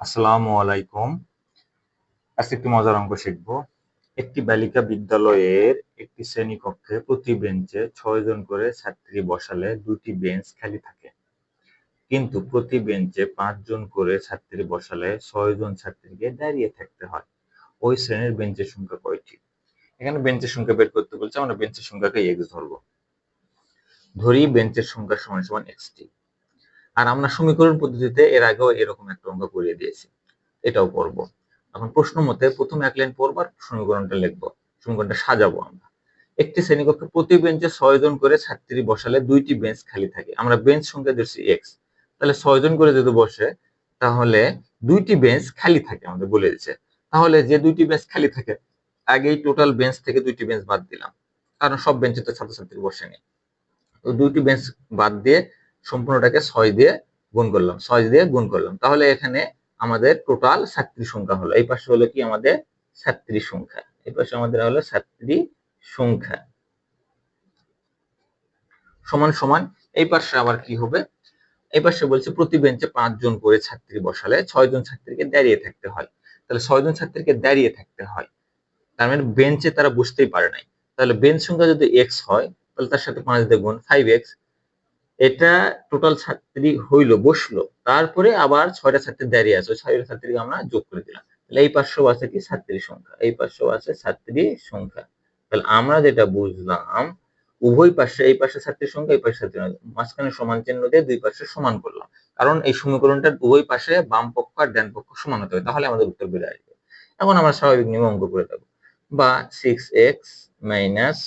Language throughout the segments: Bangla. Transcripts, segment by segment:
আসসালামু আলাইকুম। আজকে একটি মজার অঙ্ক শিখব। একটি বালিকা বিদ্যালয়ের একটি শ্রেণীকক্ষে প্রতি বেঞ্চে ছয় জন করে ছাত্রী বসালে দুটি বেঞ্চ খালি থাকে। কিন্তু প্রতি বেঞ্চে পাঁচজন করে ছাত্রী বসালে ছয় জন ছাত্রীকে দাঁড়িয়ে থাকতে হয়। ওই শ্রেণির বেঞ্চের সংখ্যা কয়টি? এখানে বেঞ্চের সংখ্যা বের করতে বলছে, আমরা বেঞ্চের সংখ্যাকে এক্স ধরবো। ধরি বেঞ্চের সংখ্যা সমান সমান এক্সটি আর আমরা সমীকরণ পদ্ধতিতে এর আগেও এরকম একটা অঙ্ক করিয়ে দিয়েছি। এটাও করব এখন প্রশ্ন মতে প্রথম এক লাইন পড়বার সমীকরণটা লিখব। সমীকরণটা সাজাবো আমরা। একটি শ্রেণীকক্ষে প্রতি বেঞ্চে ছয় জন করে ছাত্রী বসালে দুইটি বেঞ্চ খালি থাকে। আমরা বেঞ্চ সংখ্যা দিচ্ছি এক্স তাহলে ছয় জন করে যদি বসে, তাহলে দুইটি বেঞ্চ খালি থাকে আমাদের বলে দিচ্ছে তাহলে যে দুইটি বেঞ্চ খালি থাকে, আগেই টোটাল বেঞ্চ থেকে দুইটি বেঞ্চ বাদ দিলাম। কারণ সব বেঞ্চে তো ছাত্রছাত্রী বসেনি। তো দুইটি বেঞ্চ বাদ দিয়ে সম্পূর্ণটাকে ছয় দিয়ে গুণ করলাম, ছয় দিয়ে গুণ করলাম। তাহলে এখানে আমাদের টোটাল ছাত্রী সংখ্যা হলো। এই পাশে হলো কি আমাদের ছাত্রী সংখ্যা। এই পাশে আমাদের হলো ছাত্রী সংখ্যা। সমান সমান, এই পাশে আবার কি হবে? এই পাশে বলছে প্রতি বেঞ্চে পাঁচজন করে ছাত্রী বসালে ছয় জন ছাত্রীকে দাঁড়িয়ে থাকতে হয়। তাহলে ছয় জন ছাত্রীকে দাঁড়িয়ে থাকতে হয়। তার মানে বেঞ্চে তারা বুঝতেই পারে নাই। তাহলে বেঞ্চ সংখ্যা যদি এক্স হয়, তাহলে তার সাথে পাঁচ দিয়ে ফাইভ এক্স এটা টোটাল ছাত্রী হইল, বসল। তারপরে আবার ছয়টা ছাত্রী দাঁড়িয়ে আছে ছয়টা ছাত্রীকে আমরা যোগ করে দিলাম। তাহলে এই পাঁচশো আছে কি? ছাত্রীর সংখ্যা। এই পাঁচশো আছে ছাত্রী সংখ্যা। তাহলে আমরা যেটা বুঝলাম, উভয় পাশে এই পাশে ছাত্রীর সংখ্যা, এই পাশে ছাত্রীর মাঝখানে সমান চিহ্ন দিয়ে দুই পাশে সমান করলাম। কারণ এই সমীকরণটার উভয় পাশে বাম পক্ষ আর ডান পক্ষ সমান হতে হবে। তাহলে আমাদের উত্তর বেড়ে আসবে। এখন আমরা স্বাভাবিক নিয়ম অঙ্ক করে দেবো। বা সিক্স এক্স মাইনাস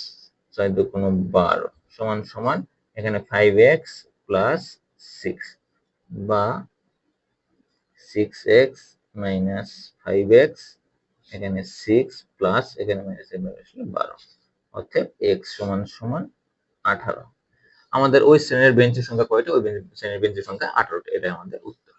ছয় কোনো বারো সমান সমান এখানে ফাইভ এক্স প্লাস সিক্স বা six x minus five x এখানে সিক্স প্লাস এখানে মাইনাস আসলে বারো। অর্থাৎ এক্স সমান সমান আঠারো। আমাদের ওই শ্রেণির বেঞ্চের সংখ্যা কয়টা? ওই শ্রেণির বেঞ্চের সংখ্যা আঠারোটা। এটাই আমাদের উত্তর।